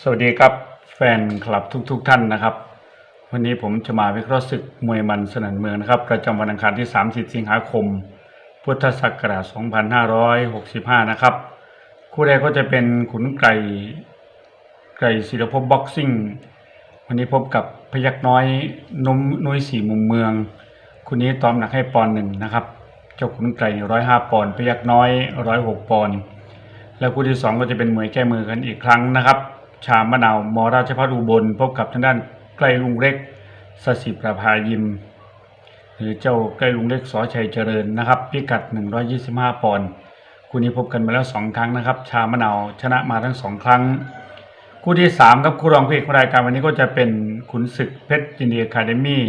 สวัสดีครับแฟนคลับทุกๆทท่านนะครับ วันนี้ผมจะมาวิเคราะห์ศึกมวยมันสนันเมืองนะครับ ประจำวันอังคารที่ 30 สิงหาคม พุทธศักราช 2565 นะครับ คู่แรกก็จะเป็นขุนไก่ไก่ศิลปบ็อกซิ่ง วันนี้พบกับพยักน้อยนมนุ้ยสี่มุมเมือง คู่นี้ตอมหนักให้ปอนหนึ่งนะครับ เจ้าขุนไก่ร้อยห้าปอนพยักน้อยร้อยหกปอนแล้วคู่ที่สองก็จะเป็นมวยแก้มือกันอีกครั้งนะครับ ชามมะนาวมอราชพัฒอุบลพบกับทางด้านใกล้ลุงเล็กสสิประภายิม หรือเจ้าใกล้ลุงเล็กสอชัยเจริญนะครับ พิกัด 125 ปอนด์คู่นี้พบกันมาแล้วสองครั้งนะครับ ชามะนาวชนะมาทั้งสองครั้ง คู่ที่สามครับคู่รองผู้เอกรายการวันนี้ก็จะเป็นขุนศึกเพชรยินดีอะคาเดมี่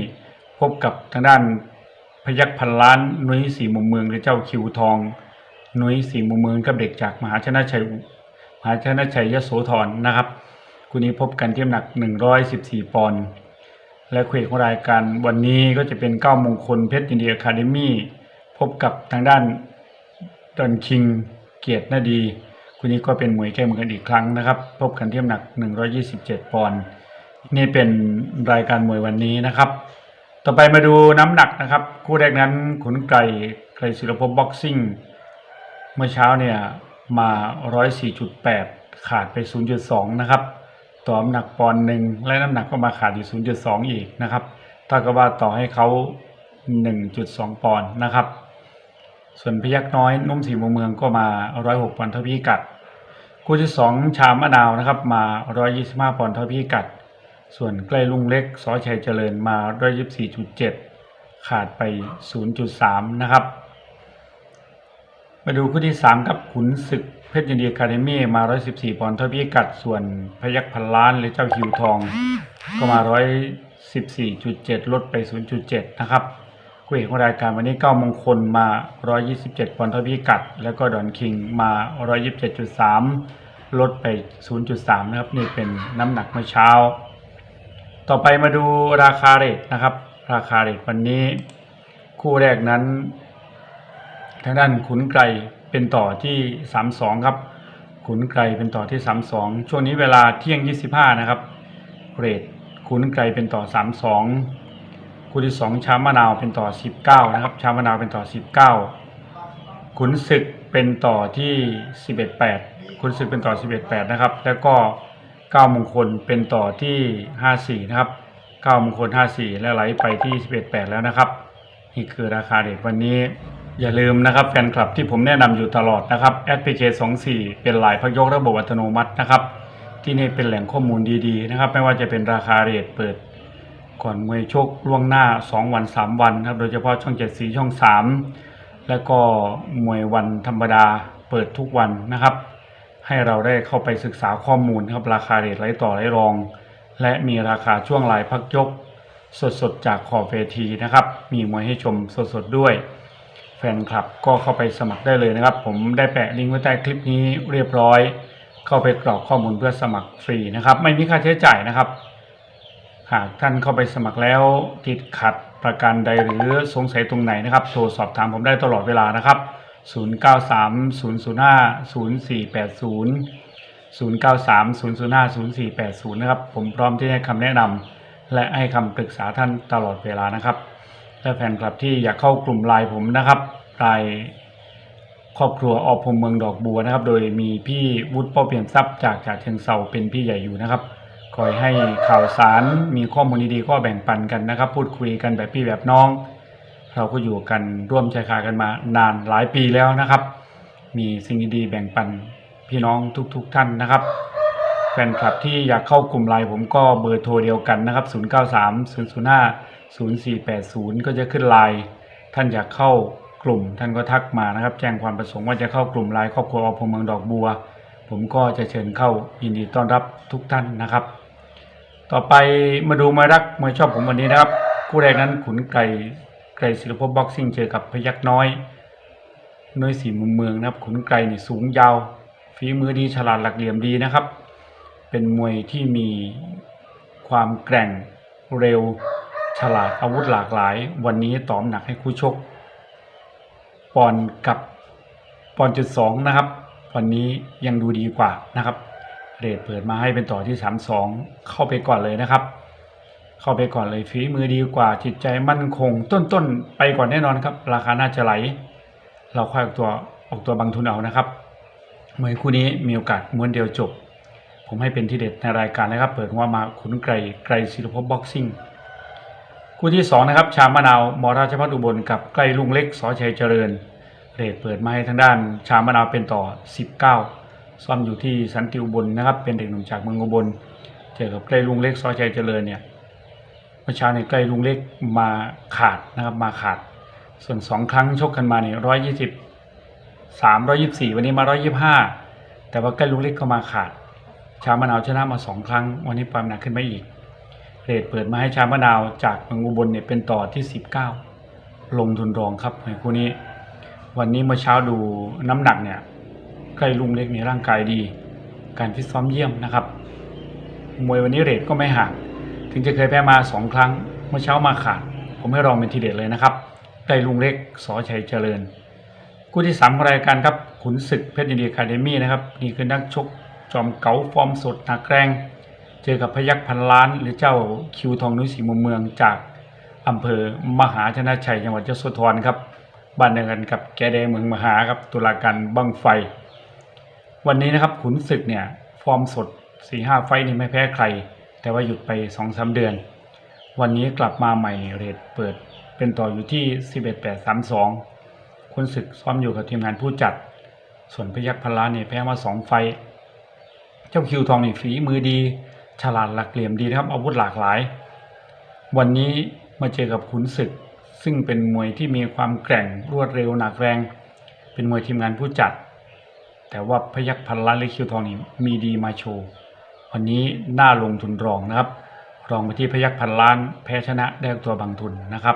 พบกับทางด้านพยัคฆ์พันล้านนุ้ยสีมุมเมืองหรือเจ้าคิวทองนุ้ยสีมุมเมืองกับเด็กจากมหาชนะชัย หาชนะชัยยโสธรนะครับคู่นี้พบกันที่น้ำหนัก 114 ปอนด์และคู่เอกของรายการวันนี้ก็จะเป็นเก้ามงคลเพชรยินดีอะคาเดมี่พบกับทางด้านดอนคิงเกียรตินาดีคู่นี้ก็เป็นมวยแก้มือกันอีกครั้งนะครับ พบกันที่น้ำหนัก 127 ปอนด์นี่เป็นรายการมวยวันนี้นะครับ ต่อไปมาดูน้ำหนักนะครับ คู่แรกนั้นขุนไก่ไกรศิลปภพบ็อกซิ่ง เมื่อเช้าเนี่ย มา 104.8 ขาดไป 0.2 นะครับ ต่อน้ำหนักปอนด์หนึ่งและน้ำหนักก็มาขาดอยู่ 0.2 อีกนะครับถ้ากับว่าต่อให้เขา 1.2 ปอนด์นะครับ ส่วนพยักน้อยนุ่มสีมุมเมืองก็มา 106 ปอนด์เท่าพิกัด คู่ที่ 2 ชามมะนาวนะครับมา 125 ปอนด์เท่าพิกัด ส่วนใกล้ลุงเล็กสอชัยเจริญมา 124.7 ขาดไป 0.3 นะครับ มาดูคู่ที่ 3 กับขุนศึกเพชรยินดีคาเดมี่มา 114 ปอนด์เท่าพิกัดส่วนพยัคฆ์พันล้านหรือเจ้าคิวทอง ก็มา 114.7 ลดไป 0.7 นะครับคู่เอกของรายการวันนี้เก้ามงคลมา 127 ปอนด์เท่าพิกัด แล้วก็ดอนคิงมา 127.3 ลดไป 0.3 นะครับ นี่เป็นน้ำหนักเมื่อเช้า ต่อไปมาดูราคาเรทนะครับ ราคาเรทวันนี้ คู่แรกนั้น ทางด้านขุนไกรเป็นต่อที่ 32 ครับ ขุนไกรเป็นต่อที่ 32 ช่วงนี้เวลาเที่ยง 25 นะครับเรทขุนไกรเป็นต่อ 32 คู่ที่ 2ชามะนาวเป็นต่อ 19 นะครับชามะนาวเป็นต่อ 19 ขุนศึกเป็นต่อที่ 11.8 ขุนศึกเป็นต่อ 11.8 นะครับ แล้วก็9มงคลเป็นต่อที่ 54 นะครับ9มงคล 54 และไหลไปที่ 11.8 แล้วนะครับ นี่คือราคาเรทวันนี้ อย่าลืมนะครับแฟนคลับที่ผมแนะนำอยู่ตลอดนะครับแอดพีเคสองสี่เป็นลายพักยกระบบอัตโนมัตินะครับ ที่นี่เป็นแหล่งข้อมูลดีๆนะครับ ไม่ว่าจะเป็นราคาเรทเปิด ก่อนมวยชกล่วงหน้า 2 วัน 3 วันครับโดยเฉพาะช่อง 7 สีช่อง 3 แล้วก็มวยวันธรรมดาเปิดทุกวันนะครับ ให้เราได้เข้าไปศึกษาข้อมูลครับราคาเรทไร้ต่อไร้รอง และมีราคาช่วงลายพักยก สดๆจากขอบเวทีนะครับ มีมวยให้ชมสดๆด้วย ฟนคลับก็เข้าไปสมัครได้เลยนะครับ ผมได้แปะลิงก์ไว้ใต้คลิปนี้เรียบร้อย เข้าไปกรอกข้อมูลเพื่อสมัครฟรีนะครับ ไม่มีค่าใช้จ่ายนะครับ หากท่านเข้าไปสมัครแล้วติดขัดประการใดหรือสงสัยตรงไหนนะครับโทรสอบถามผมได้ตลอดเวลานะครับ 0930050480 0930050480 นะครับ ผมพร้อมที่ให้คำแนะนำและให้คำปรึกษาท่านตลอดเวลานะครับ และแฟนคลับที่อยากเข้ากลุ่มไลน์ผมนะครับไลน์ครอบครัวออพรมเมืองดอกบัวนะครับ โดยมีพี่วุฒิป้าเปลี่ยนทรัพย์จากจากเชียงเซาเป็นพี่ใหญ่อยู่นะครับ คอยให้ข่าวสารมีข้อมูลดีๆก็แบ่งปันกันนะครับ พูดคุยกันแบบพี่แบบน้อง เราก็อยู่กันร่วมใจคากันมานานหลายปีแล้วนะครับ มีสิ่งดีๆแบ่งปันพี่น้องทุก ๆ ท่านนะครับ แฟนคลับที่อยากเข้ากลุ่มไลน์ผมก็เบอร์โทรเดียวกันนะครับ 093 005 0480 ก็จะขึ้นไลน์ท่านอยากเข้ากลุ่ม ท่านก็ทักมานะครับ แจ้งความประสงค์ว่าจะเข้ากลุ่มไลน์ครอบครัวอพเมืองดอกบัว ผมก็จะเชิญเข้ายินดีต้อนรับทุกท่านนะครับ ต่อไปมาดูมวยรักมวยชอบผมวันนี้นะครับ คู่แรกนั้นขุนไก่ไก่ศิลปภพบ็อกซิ่งเจอกับพยักน้อยน้อยสีมุมเมืองนะครับ ขุนไก่นี่สูงยาวฝีมือดีฉลาดหลักเหลี่ยมดีนะครับ เป็นมวยที่มีความแกร่งเร็ว ฉลาดอาวุธหลากหลาย วันนี้ตอมหนักให้คู่ชกปอนกับปอนจุดสองนะครับวันนี้ยังดูดีกว่านะครับเรทเปิดมาให้เป็นต่อที่3-2เข้าไปก่อนเลยนะครับ เข้าไปก่อนเลยฝีมือดีกว่า จิตใจมั่นคงต้นๆไปก่อนแน่นอนครับ ราคาน่าจะไหล เราค่อยออกตัวออกตัวบางทุนเอานะครับเมวยคู่นี้มีโอกาสม้วนเดียวจบ ผมให้เป็นที่เด็ดในรายการนะครับ เปิดหัวมาขุนไกรไกรศิลปบ็อกซิ่ง คู่ที่สองนะครับชามะนาวมราชพัฒอุบลกับไกลลุงเล็กสอชัยเจริญเรทเปิดมาให้ทางด้าน ชามะนาวเป็นต่อ 19 ซ่อมอยู่ที่สันติอุบลนะครับ เป็นเด็กหนุ่มจากเมืองอุบลเจอกับไกลลุงเล็กสอชัยเจริญเนี่ยเมื่อเช้าในใกล้ลุงเล็กมาขาดนะครับมาขาด ส่วนสองครั้งชกกันมาเนี่ยร้อยยี่สิบสามร้อยยี่สิบสี่วันนี้มาร้อยยี่ห้าแต่ว่าใกล้ลุงเล็กก็มาขาด ชามะนาวชนะมาสองครั้ง วันนี้ปามหนักขึ้นมาอีก เรทเปิดมาให้ชามะนาวจากเมืองอุบลเนี่ยเป็นต่อที่สิบเก้าลงทุนรองครับในคู่นี้ วันนี้เมื่อเช้าดูน้ำหนักเนี่ยใกล้ลุงเล็กเนี่ยร่างกายดี การฟิตซ้อมเยี่ยมนะครับมวยวันนี้เรทก็ไม่ห่างถึงจะเคยแพ้มาสองครั้ง เมื่อเช้ามาขาด ผมให้รองเป็นทีเด็ดเลยนะครับไกล้ลุงเล็กสอชัยเจริญคู่ที่สามของรายการครับขุนศึกเพชรยินดีคาเดมี่นะครับนี่คือนักชกจอมเก๋าฟอร์มสดหนักแรง เจอกับพยักพันล้าน หรือเจ้าคิวทองนุ้ยศรีมุมเมืองจากอำเภอมหาชนะชัยจังหวัดยโสธรครับบ้านเดียวกันกับแกแดงเมืองมหาครับตุลาการบังไฟ วันนี้นะครับขุนศึกเนี่ยฟอร์มสดสี่ห้าไฟนี่ไม่แพ้ใคร แต่ว่าหยุดไปสองสาเดือน วันนี้กลับมาใหม่เรทเปิดเป็นต่ออยู่ที่ 11832ขุนศึกซ้อมอยู่กับทีมงานผู้จัด ส่วนพยักพลาเนี่ยแพ้มาสองไฟ เจ้าคิวทองนี่ฝีมือดี ฉลาดหลักเหลี่ยมดีนะครับ อาวุธหลากหลาย วันนี้มาเจอกับขุนศึก ซึ่งเป็นมวยที่มีความแกร่งรวดเร็วหนักแรง เป็นมวยทีมงานผู้จัด แต่ว่าพยักพันล้านและคิวทองนี่มีดีมาโชว์วันนี้น่าลงทุนรองนะครับ รองไปที่พยักพันล้านแพ้ชนะได้ตัวบางทุนนะครับ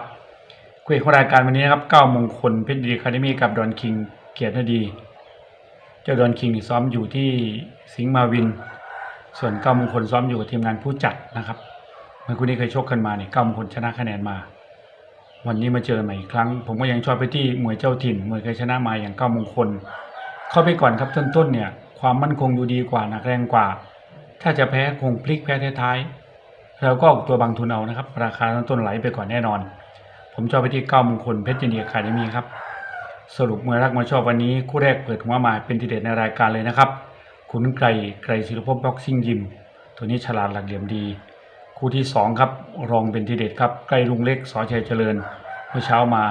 คุยของรายการวันนี้นะครับ9มงคลเพชรดีคาเดมีกับดอนคิงเกียรตินาดี เจ้าดอนคิงซ้อมอยู่ที่สิงห์มาวิน ส่วน9มงคลซ้อมอยู่กับทีมงานผู้จัดนะครับเมื่อคู่นี้เคยชกกันมาเนี่ย9มงคลชนะคะแนนมา วันนี้มาเจอใหม่อีกครั้ง ผมก็ยังชอบไปที่มวยเจ้าถิ่นมวยเคยชนะมาอย่าง9มงคล เข้าไปก่อนครับต้นๆเนี่ยความมั่นคงดูดีกว่าหนักแรงกว่า ถ้าจะแพ้คงพลิกแพ้ท้ายๆเราก็ออกตัวบางทุนเอานะครับ ราคาต้นๆไหลไปก่อนแน่นอน ผมชอบไปที่เก้ามงคลเพชรยินดีคาเดมีครับสรุปมวยรักมาชอบวันนี้คู่แรกเปิดหัวมาเป็นทีเด็ดในรายการเลยนะครับ ขุนไกรไกรศิลปบ็อกซิ่งยิม ตัวนี้ฉลาดหลักเหลี่ยมดี คู่ที่สองครับ รองเป็นทีเด็ดครับไกรลุงเล็กสอชัยเจริญ เมื่อเช้ามา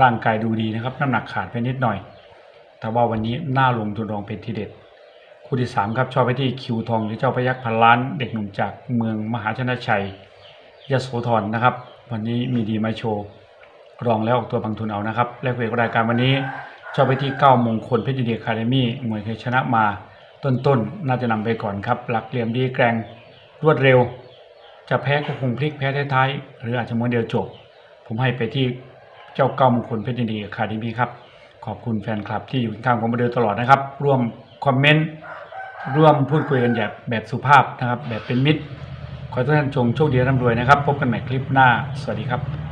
ร่างกายดูดีนะครับ น้ำหนักขาดไปนิดหน่อย แต่ว่าวันนี้หน่าลงทุนรองเป็นทีเด็ด คู่ที่สามครับชอบไปที่คิวทองหรือเจ้าพยักพันล้านเด็กหนุ่มจากเมืองมหาชนะชัยยโสธรนะครับ วันนี้มีดีมาโชว์รองแล้วออกตัวบางทุนเอานะครับ แลกเวทรายการวันนี้ชอบไปที่9มงคลเพชรยินดียคาเดมี่มวยเคยชนะมา ต้นๆน่าจะนำไปก่อนครับ หลักเหลี่ยมดีแกร่งรวดเร็ว จะแพ้ก็คงพลิกแพ้ท้ายๆหรืออาจจะม้วนเดียวจบ ผมให้ไปที่เจ้าเก้ามงคลเพชรยินดีคาเดมี่ครับ ขอบคุณแฟนคลับที่อยู่ข้างผมมาโดยตลอดนะครับ ร่วมคอมเมนต์ร่วมพูดคุยกันแบบแบบสุภาพนะครับ แบบเป็นมิตร ขอให้ท่านจงโชคดีร่ำรวยนะครับ พบกันใหม่คลิปหน้า สวัสดีครับ